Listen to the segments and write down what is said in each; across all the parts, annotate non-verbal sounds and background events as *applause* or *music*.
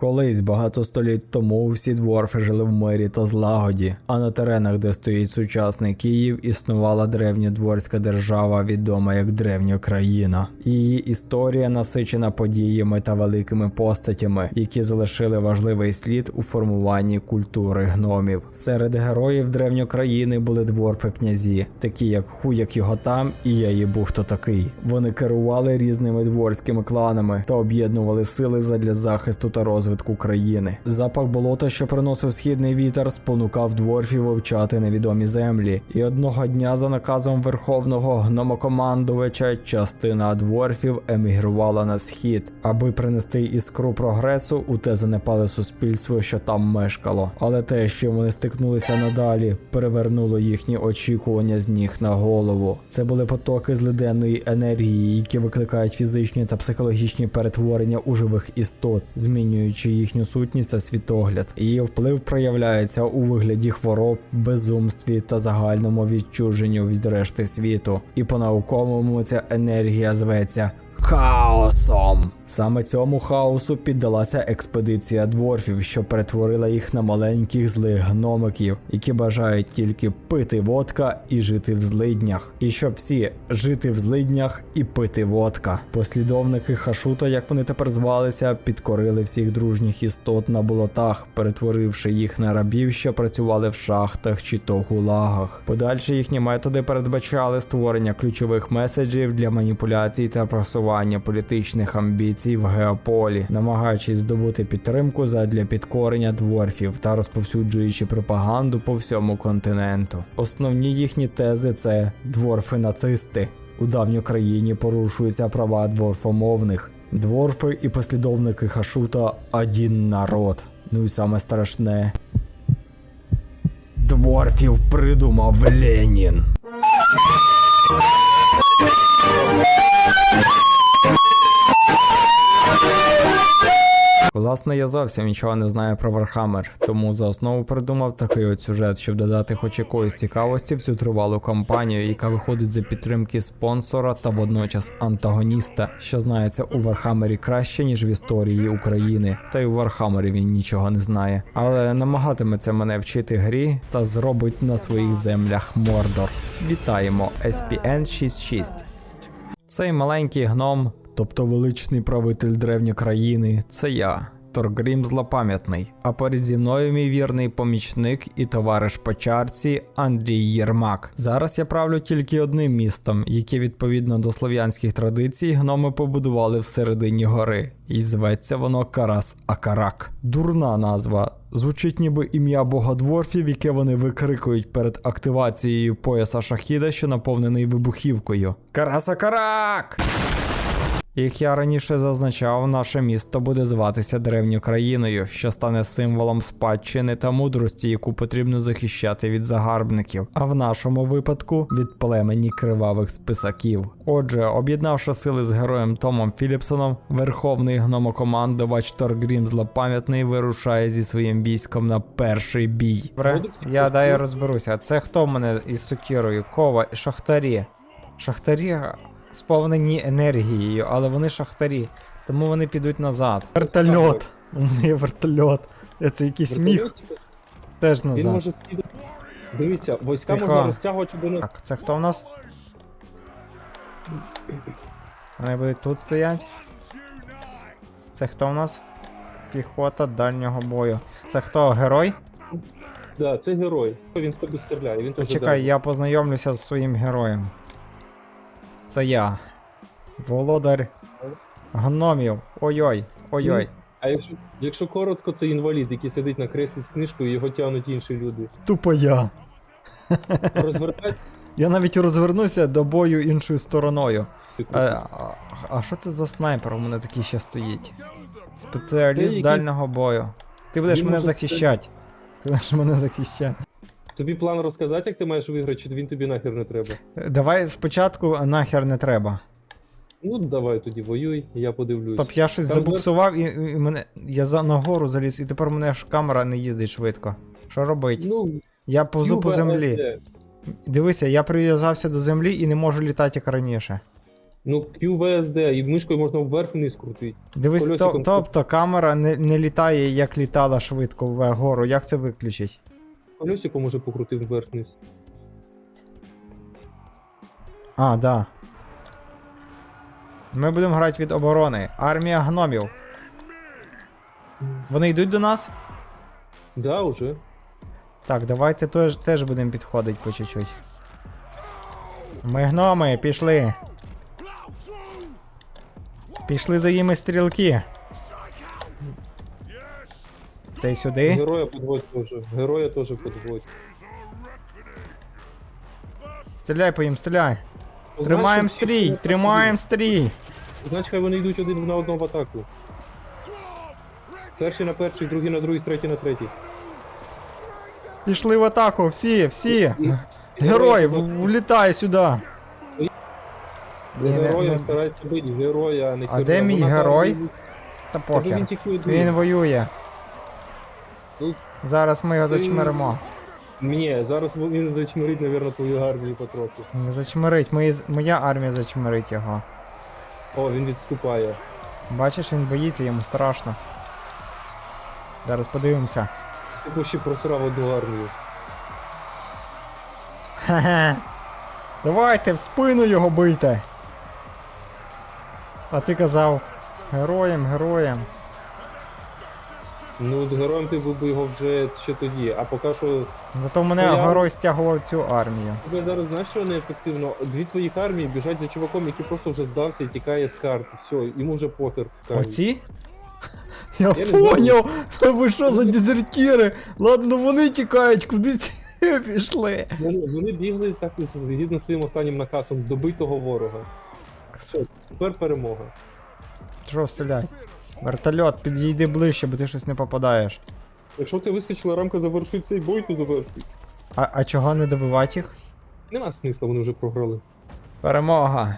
Колись багато століть тому всі дворфи жили в мирі та злагоді, а на теренах, де стоїть сучасний Київ, існувала древня дворська держава, відома як древня країна. Її історія насичена подіями та великими постатями, які залишили важливий слід у формуванні культури гномів. Серед героїв древньокраїни були дворфи князі, такі як Хуяк його там і я їбу хто такий. Вони керували різними дворськими кланами та об'єднували сили задля захисту та розвитку країни. Запах болота, що приносив східний вітер, спонукав дворфів вивчати невідомі землі. І одного дня, за наказом верховного гномокомандувача, частина дворфів емігрувала на схід, аби принести іскру прогресу у те занепале суспільство, що там мешкало. Але те, що вони стикнулися надалі, перевернуло їхні очікування з ніг на голову. Це були потоки злиденної енергії, які викликають фізичні та психологічні перетворення у живих істот, змінюючи їхню сутність та світогляд. Її вплив проявляється у вигляді хвороб, безумстві та загальному відчуженню від решти світу. І по-науковому ця енергія зветься хаосом. Саме цьому хаосу піддалася експедиція дворфів, що перетворила їх на маленьких злих гномиків, які бажають тільки пити водка і жити в злиднях. І щоб всі жити в злиднях і пити водка. Послідовники Хашута, як вони тепер звалися, підкорили всіх дружніх істот на болотах, перетворивши їх на рабів, що працювали в шахтах чи то гулагах. Подальші їхні методи передбачали створення ключових меседжів для маніпуляцій та просування політичних амбіцій в геополі, намагаючись здобути підтримку задля підкорення дворфів та розповсюджуючи пропаганду по всьому континенту. Основні їхні тези це дворфи-нацисти. У давній країні порушуються права дворфомовних. Дворфи і послідовники Хашута один народ. Ну і саме страшне. Дворфів придумав Ленін. Власне, я зовсім нічого не знаю про Вархаммер, тому за основу придумав такий от сюжет, щоб додати хоч якоїсь цікавості в цю тривалу кампанію, яка виходить за підтримки спонсора та водночас антагоніста, що знається у Вархаммері краще, ніж в історії України. Та й у Вархаммері він нічого не знає. Але намагатиметься мене вчити грі та зробить на своїх землях Мордор. Вітаємо SPN 66. Цей маленький гном, тобто величний правитель древньої країни, це я. Торгрім злопам'ятний, а поряд зі мною мій вірний помічник і товариш по чарці Андрій Єрмак. Зараз я правлю тільки одним містом, яке відповідно до слов'янських традицій гноми побудували всередині гори, і зветься воно Карас Акарак. Дурна назва. Звучить ніби ім'я богодворфів, яке вони викрикують перед активацією пояса шахіда, що наповнений вибухівкою. Карас Акарак! Як я раніше зазначав, наше місто буде зватися древньою країною, що стане символом спадщини та мудрості, яку потрібно захищати від загарбників, а в нашому випадку від племені кривавих списаків. Отже, об'єднавши сили з героєм Томом Філіпсоном, верховний гномокомандувач Торгрім злопам'ятний вирушає зі своїм військом на перший бій. Я дай розберуся. Це хто в мене із сокирою? Кова, шахтарі. Шахтарі сповнені енергією, але вони шахтарі, тому вони підуть назад. Вертольот. У мене є вертольот. Це якийсь міг теж Він назад. може скидати. Дивіться, війська Тихо. можна розтягувати, щоб вони. Так, це хто в нас? Вони будуть тут стоять. Це хто в нас? Піхота дальнього бою. Це хто, герой? Да, це герой. Він в тебе стріляє, він теж. Почекай, я познайомлюся з своїм героєм. Це я. Володар гномів. Ой-ой, ой-ой. А якщо, якщо коротко, це інвалід, який сидить на креслі з книжкою, і його тягнуть інші люди. Тупо я. Розвертай. Я навіть розвернуся до бою іншою стороною. типу, А, а, що це за снайпер у мене такий ще стоїть? Спеціаліст дальнього бою. Ти будеш мене захищати. Ти будеш мене захищати. Тобі план розказати, як ти маєш виграти, чи він тобі нахер не треба? Давай спочатку нахер не треба. Ну, давай тоді воюй, я подивлюсь. Стоп, я щось Там забуксував і, і мене. Я за нагору заліз, і тепер мене ж камера не їздить швидко. Що робить? Ну, Я повзу по землі. Дивися, я прив'язався до землі і не можу літати як раніше. Ну, QVSD, і мишкою можна вверх вниз крутити. Дивись, то, тобто камера не, не літає, як літала швидко вгору. Як це виключить? Колесико може покрутити вверх вниз. А, да. Ми будемо грати від оборони. Армія гномів. Вони йдуть до нас? Да, уже. Так, давайте теж, теж будемо підходити по чуть-чуть. Ми гноми, пішли. Пішли за ними стрілки. Цей сюди. Героя подводь теж. Героя теж подводь. Стріляй по їм, стріляй. Тримаємо стрій, тримаємо стрій. Значить, хай вони йдуть один на одного в атаку. Перший на перший, другий на другий, третій на третій. Пішли в атаку, всі, всі. Герой, в- влітай сюди. Ні, не- героя не- старайся бити, героя, а не А де мій герой? Та Та він похер. тільки один. Він воює. Зараз ми його Ти- зачмиримо. Ні, зараз він зачмирить, мабуть, твою армію потроху. Не Зачмирить, мої, моя армія зачмирить його. О, він відступає. Бачиш, він боїться, йому страшно. Зараз подивимося. Типу ще просрав одну армію. Хе-хе. Давайте в спину його бийте. А ти казав. Героєм, героєм. Ну, от героєм ти був би його вже ще тоді, а поки що Зато мене я- герой стягував цю армію. тебе зараз знаєш, що неефективно? Дві твоїх армії біжать за чуваком, який просто вже здався і тікає з карти. Все, йому вже похер. кажуть. Оці? *laughs* Я, не поняв! *laughs* Ви що за дезертіри? Ладно, вони тікають, куди ці *laughs* пішли. Вони, вони бігли так згідно з своїм останнім наказом добитого ворога. Все, тепер перемога. Що, стріляй? Вертольот, підійди ближче, бо ти щось не попадаєш. Якщо ти вискочила рамка завершить цей бой, то завершуй. А, а чого не добивати їх? Нема смисла, вони вже програли. Перемога!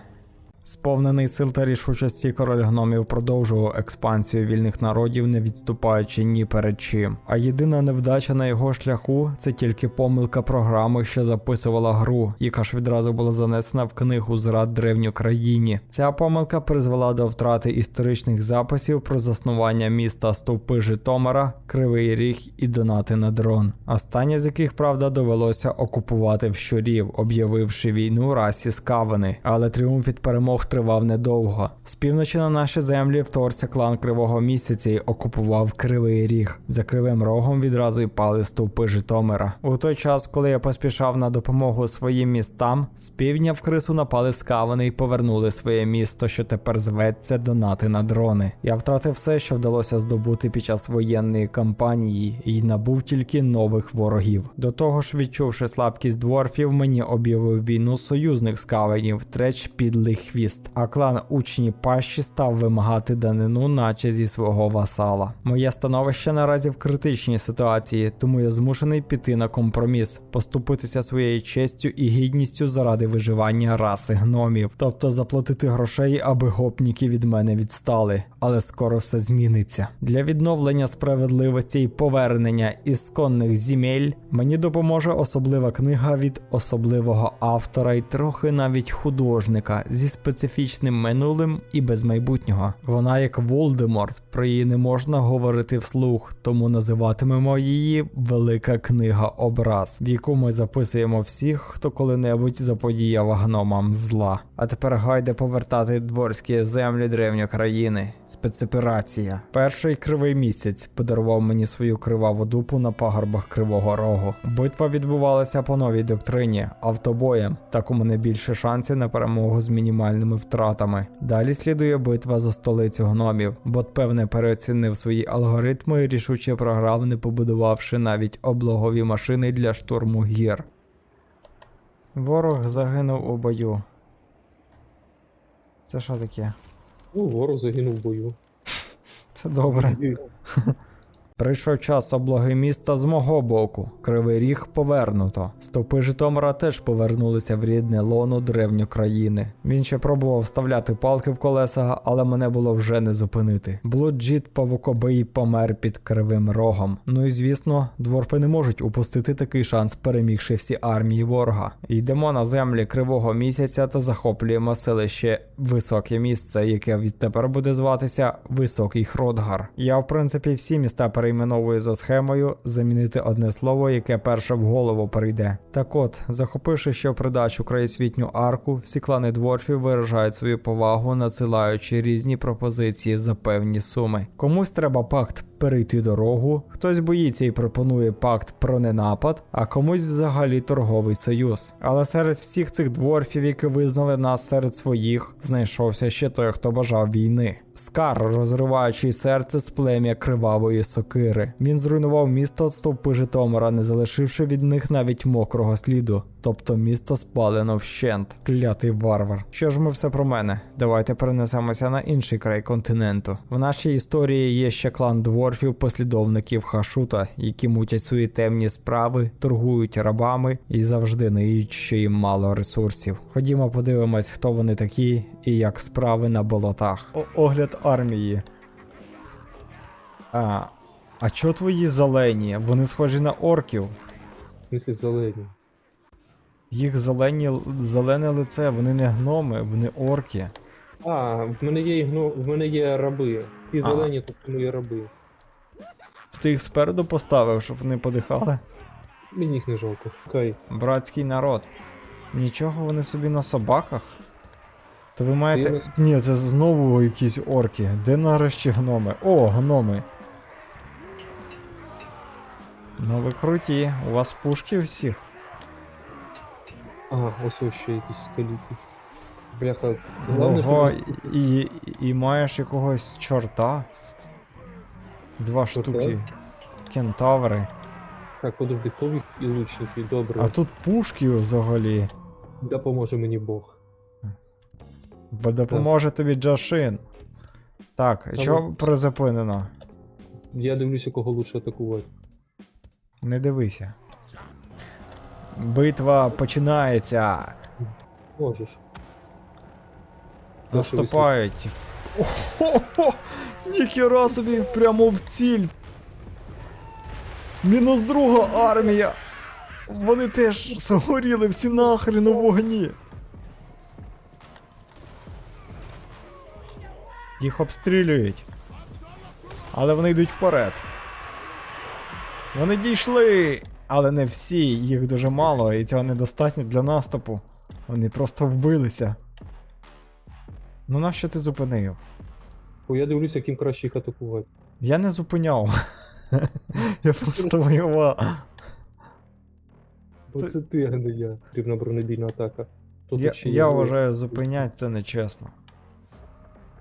Сповнений сил та рішучості король гномів продовжував експансію вільних народів, не відступаючи ні перед чим. А єдина невдача на його шляху це тільки помилка програми, що записувала гру, яка ж відразу була занесена в книгу зрад древньої країні. Ця помилка призвела до втрати історичних записів про заснування міста Стовпи Житомира, Кривий Ріг і донати на дрон. Останнє з яких, правда, довелося окупувати в щурів, об'явивши війну расі скавини. Але тріумф від перемог тривав недовго. З півночі на наші землі вторгся клан Кривого місяця і окупував Кривий Ріг. За кривим рогом відразу й пали стовпи Житомира. У той час, коли я поспішав на допомогу своїм містам, з півдня в крису напали скавини і повернули своє місто, що тепер зветься донати на дрони. Я втратив все, що вдалося здобути під час воєнної кампанії, і набув тільки нових ворогів. До того ж, відчувши слабкість дворфів, мені об'явив війну союзник скавенів, треч підлий хвіст. А клан учні пащі став вимагати данину, наче зі свого васала. Моє становище наразі в критичній ситуації, тому я змушений піти на компроміс, поступитися своєю честю і гідністю заради виживання раси гномів, тобто заплатити грошей, аби гопніки від мене відстали. Але скоро все зміниться. Для відновлення справедливості і повернення ісконних земель мені допоможе особлива книга від особливого автора і трохи навіть художника зі специфічним минулим і без майбутнього. Вона як Волдеморт, про її не можна говорити вслух, тому називатимемо її Велика книга образ, в яку ми записуємо всіх, хто коли-небудь заподіяв гномам зла. А тепер гайде повертати дворські землі древньої країни. Спецоперація. Перший кривий місяць подарував мені свою криваву дупу на пагорбах Кривого Рогу. Битва відбувалася по новій доктрині автобоєм. Так у мене більше шансів на перемогу з мінімальними втратами. Далі слідує битва за столицю гномів. Бот певне переоцінив свої алгоритми і рішуче програв, не побудувавши навіть облогові машини для штурму гір. Ворог загинув у бою. Це що таке? Ну, ворог загинув в бою. Це добре. Прийшов час облоги міста з мого боку. Кривий ріг повернуто. Стопи Житомира теж повернулися в рідне лоно древньої країни. Він ще пробував вставляти палки в колеса, але мене було вже не зупинити. Блуджіт павукобий помер під кривим рогом. Ну і звісно, дворфи не можуть упустити такий шанс, перемігши всі армії ворога. Йдемо на землі кривого місяця та захоплюємо селище Високе місце, яке відтепер буде зватися Високий Хродгар. Я, в принципі, всі міста перейменовую за схемою замінити одне слово, яке перше в голову прийде. Так от, захопивши ще придачу краєсвітню арку, всі клани дворфів виражають свою повагу, надсилаючи різні пропозиції за певні суми. Комусь треба пакт перейти дорогу, хтось боїться і пропонує пакт про ненапад, а комусь взагалі торговий союз. Але серед всіх цих дворфів, які визнали нас серед своїх, знайшовся ще той, хто бажав війни. Скар, розриваючий серце з плем'я кривавої сокири. Він зруйнував місто стовпи Житомира, не залишивши від них навіть мокрого сліду. Тобто місто спалено вщент. Клятий варвар. Що ж ми все про мене? Давайте перенесемося на інший край континенту. В нашій історії є ще клан дворфів, послідовників Хашута, які мутять свої темні справи, торгують рабами і завжди ниють, що їм мало ресурсів. Ходімо, подивимось, хто вони такі і як справи на болотах. огляд армії. А, а чо твої зелені? Вони схожі на орків. В смысле зелені. Їх зелені, зелене лице, вони не гноми, вони орки. А, в мене є ігно... в мене є раби. Ті А. зелені, тобто мої раби. Ти їх спереду поставив, щоб вони подихали? Мені їх не жалко. Кай. Братський народ. Нічого вони собі на собаках. То ви маєте. Я Ні, це знову якісь орки. Де нарешті гноми? О, гноми. Ну ви круті, у вас пушки всіх. А, ось ось ще якісь скаліки. Бляха, головне, Ого, що і, і, і маєш якогось чорта. Два штуки. Кентаври. Так, подожди, ковік і лучники, добре. А тут пушки взагалі. Допоможе мені Бог. Бо допоможе тобі Джашин. Так, Та що ну. призупинено? Я дивлюся, кого лучше атакувати. Не дивися. Битва починається. Можеш. Наступають. Ого! Ніхіра собі прямо в ціль. Мінус друга армія. Вони теж згоріли всі нахрен у вогні. Їх обстрілюють. Але вони йдуть вперед. Вони дійшли! Але не всі, їх дуже мало, і цього недостатньо для наступу. Вони просто вбилися. Ну нащо ти зупинив? Бо я дивлюся, яким краще їх атакувати. Я не зупиняв. *laughs* Я просто воював. Бо Це- ти, а не я. Потрібна бронебійна атака. Тут Я, я вважаю, зупинять це нечесно.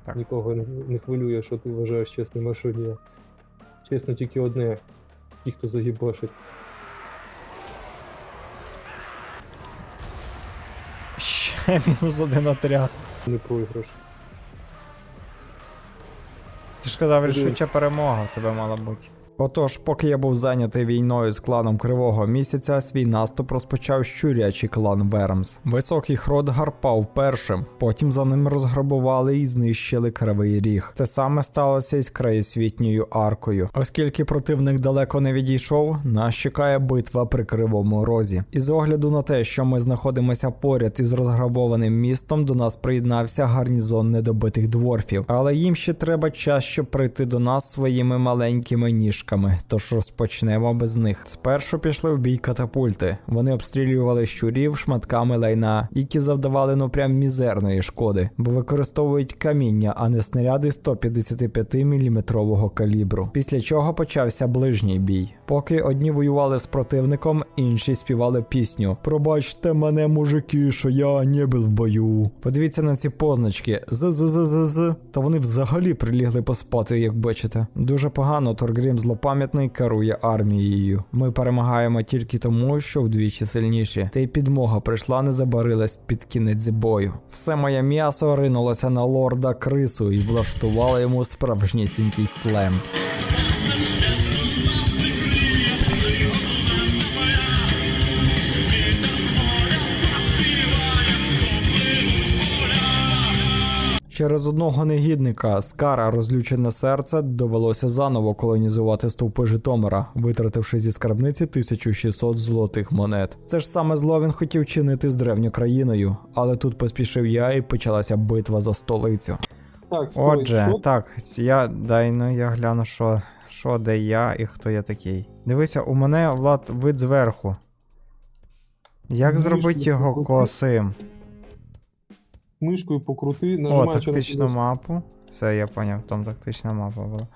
так. Нікого не, не хвилює, що ти вважаєш чесним, а що ні. Чесно, тільки одне. Ті, хто загибашить. *laughs* мінус один отряд. Не проіграш. Ти ж казав, рішуча перемога в тебе мала бути. Отож, поки я був зайнятий війною з кланом Кривого місяця, свій наступ розпочав щурячий клан Вермс. Високий Хродгар пав першим, потім за ним розграбували і знищили Кривий Ріг. Те саме сталося із краєсвітньою аркою. Оскільки противник далеко не відійшов, нас чекає битва при Кривому Розі. І з огляду на те, що ми знаходимося поряд із розграбованим містом, до нас приєднався гарнізон недобитих дворфів. Але їм ще треба час, щоб прийти до нас своїми маленькими ніжками. Тож розпочнемо без них. Спершу пішли в бій катапульти. Вони обстрілювали щурів шматками лайна, які завдавали ну прям мізерної шкоди, бо використовують каміння, а не снаряди 155 мм калібру. Після чого почався ближній бій. Поки одні воювали з противником, інші співали пісню. Пробачте мене, мужики, що я не був в бою. Подивіться на ці позначки з з з з з Та вони взагалі прилігли поспати, як бачите. Дуже погано Торгрім злопам'ятний керує армією. Ми перемагаємо тільки тому, що вдвічі сильніші. Та й підмога прийшла, не забарилась під кінець бою. Все моє м'ясо ринулося на лорда крису і влаштувало йому справжнісінький слем. Через одного негідника Скара розлючене серце довелося заново колонізувати стовпи Житомира, витративши зі скарбниці 1600 золотих монет. Це ж саме зло він хотів чинити з древньою країною, але тут поспішив я і почалася битва за столицю. Так, стой, Отже, що? так, я дай ну я гляну, що, що де я і хто я такий. Дивися, у мене влад вид зверху. Як зробити його косим? Мишкою покрути, О, тактичну на мапу. Все, я поняв, там тактична мапа була.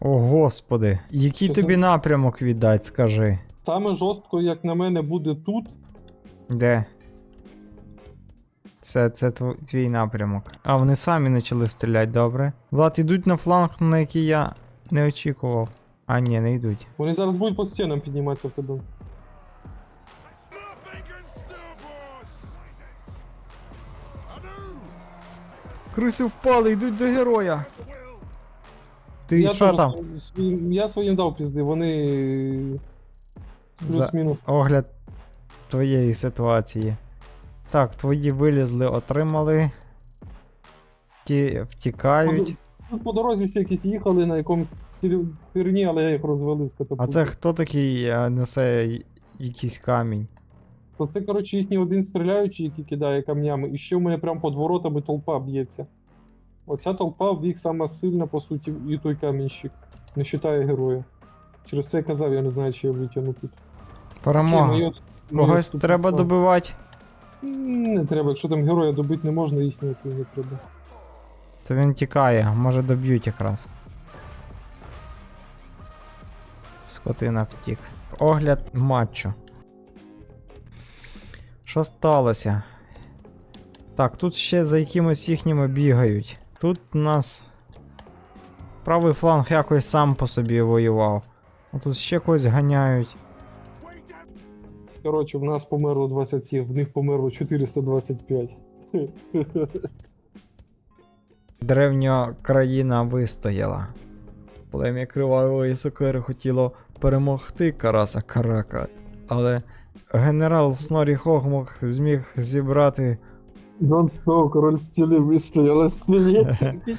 О, господи. Який Що тобі напрямок віддать, скажи. Саме жорстко, як на мене, буде тут. Де? Це, це твій напрямок. А, вони самі почали стріляти, добре. Влад, ідуть на фланг, на який я не очікував. А, ні, не йдуть. Вони зараз будуть по стінам підніматися в тебе. Криси впали, йдуть до героя. Ти я що там? своїм- я своїм дав пізди, вони. За- Плюс-мінус. Огляд твоєї ситуації. Так, твої вилізли, отримали. Ті втікають. Тут по дорозі ще якісь їхали на якомусь херні, але я їх розвалив з А це хто такий е, несе якийсь камінь? То це, коротше, їхній один стріляючий, який кидає камнями, і ще в мене прямо під воротами толпа б'ється. Оця толпа в їх сама сильна, по суті, і той камінщик. Не вважає героя. Через це я казав, я не знаю, чи я витягну тут. Перемога. Когось тут- треба добивати. Не треба, якщо там героя добити не можна, їхнього не треба. То він тікає, може доб'ють якраз. Скотина втік. Огляд матчу. Що сталося? Так, тут ще за якимось їхніми бігають. Тут у нас. Правий фланг якось сам по собі воював. А тут ще когось ганяють. Коротше, в нас померло 27, в них померло 425. *laughs* Древня країна вистояла. Плем'я кривавої сокири хотіло перемогти Караса Карака, але генерал Снорі Хогмок зміг зібрати. Дон Сноу, король стілі вистояла точніше. *laughs*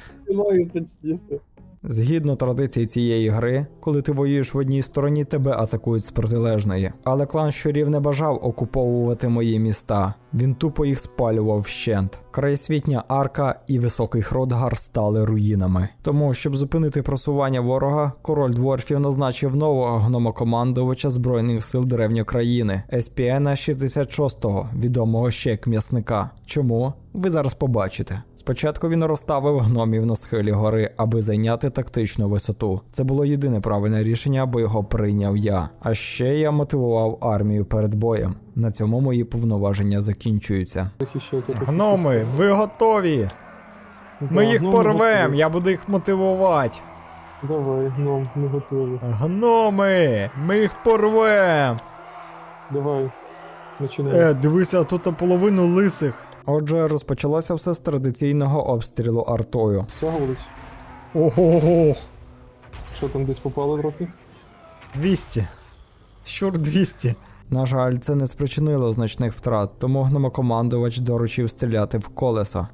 Згідно традиції цієї гри, коли ти воюєш в одній стороні, тебе атакують з протилежної. Але клан щурів не бажав окуповувати мої міста. Він тупо їх спалював вщент. Краєсвітня арка і високий Хродгар стали руїнами. Тому, щоб зупинити просування ворога, король дворфів назначив нового гномокомандувача збройних сил древньої країни Еспіена 66-го, відомого ще як м'ясника. Чому? Ви зараз побачите. Спочатку він розставив гномів на схилі гори, аби зайняти тактичну висоту. Це було єдине правильне рішення, бо його прийняв я. А ще я мотивував армію перед боєм. На цьому мої повноваження закінчуються. Гноми, ви готові! Ми Да, їх гном порвем, я буду їх мотивувати. Давай, гном, ми готові. Гноми, ми їх порвем. Давай. Починай. Е, дивися, тут половину лисих. Отже, розпочалося все з традиційного обстрілу артою. Стягувались. Ого, Що там десь попало трохи? 200. Щур 200. На жаль, це не спричинило значних втрат, тому гномокомандувач доручив стріляти в колесо.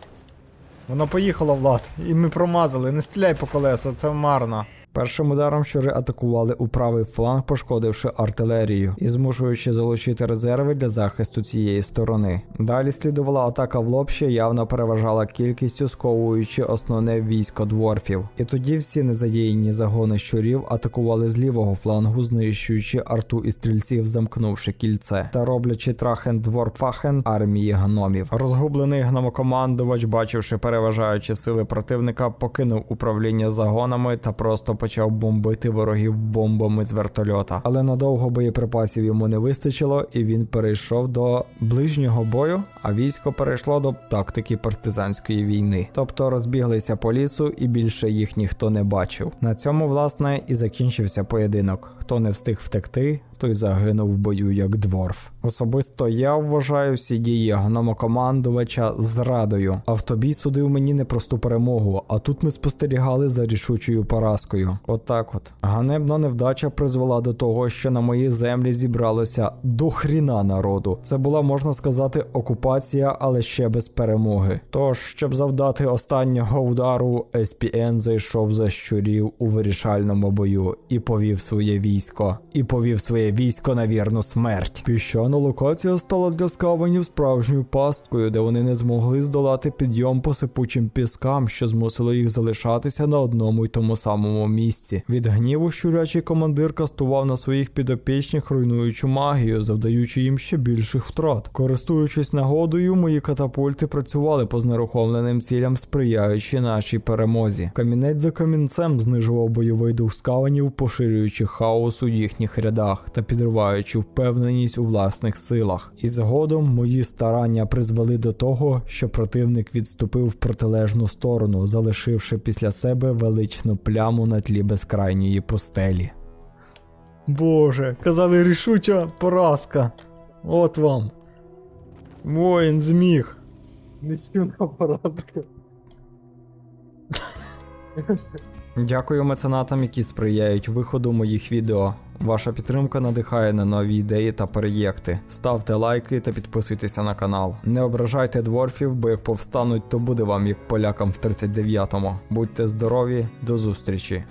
Воно поїхало, Влад, і ми промазали. Не стріляй по колесу, це марно. Першим ударом щури атакували у правий фланг, пошкодивши артилерію і змушуючи залучити резерви для захисту цієї сторони. Далі слідувала атака в лоб, що явно переважала кількістю, сковуючи основне військо дворфів. І тоді всі незадіяні загони щурів атакували з лівого флангу, знищуючи арту і стрільців, замкнувши кільце та роблячи трахен дворфахен армії гномів. Розгублений гномокомандувач, бачивши переважаючі сили противника, покинув управління загонами та просто почав бомбити ворогів бомбами з вертольота. Але надовго боєприпасів йому не вистачило, і він перейшов до ближнього бою, а військо перейшло до тактики партизанської війни. Тобто розбіглися по лісу, і більше їх ніхто не бачив. На цьому, власне, і закінчився поєдинок. Хто не встиг втекти, той загинув в бою як дворф. Особисто я вважаю всі дії гномокомандувача зрадою. Автобій судив мені непросту перемогу, а тут ми спостерігали за рішучою поразкою. Отак от. Ганебна невдача призвела до того, що на моїй землі зібралося до хріна народу. Це була, можна сказати, окупація, але ще без перемоги. Тож, щоб завдати останнього удару, СПН зайшов за щурів у вирішальному бою і повів своє військо. І повів своє військо на вірну смерть. Піщана локація стала для скаванів справжньою пасткою, де вони не змогли здолати підйом по сипучим піскам, що змусило їх залишатися на одному й тому самому місці. Від гніву щурячий командир кастував на своїх підопічних руйнуючу магію, завдаючи їм ще більших втрат. Користуючись нагодою, мої катапульти працювали по знерухомленим цілям, сприяючи нашій перемозі. Камінець за камінцем знижував бойовий дух скаванів, поширюючи хаос у їхніх рядах та підриваючи впевненість у власних силах. І згодом мої старання призвели до того, що противник відступив в протилежну сторону, залишивши після себе величну пляму на тлі безкрайньої пустелі. Боже, казали рішуча поразка. От вам. Воїн зміг. Нищівна поразка. *laughs* Дякую меценатам, які сприяють виходу моїх відео. Ваша підтримка надихає на нові ідеї та проєкти. Ставте лайки та підписуйтеся на канал. Не ображайте дворфів, бо як повстануть, то буде вам як полякам в 39-му. Будьте здорові, до зустрічі!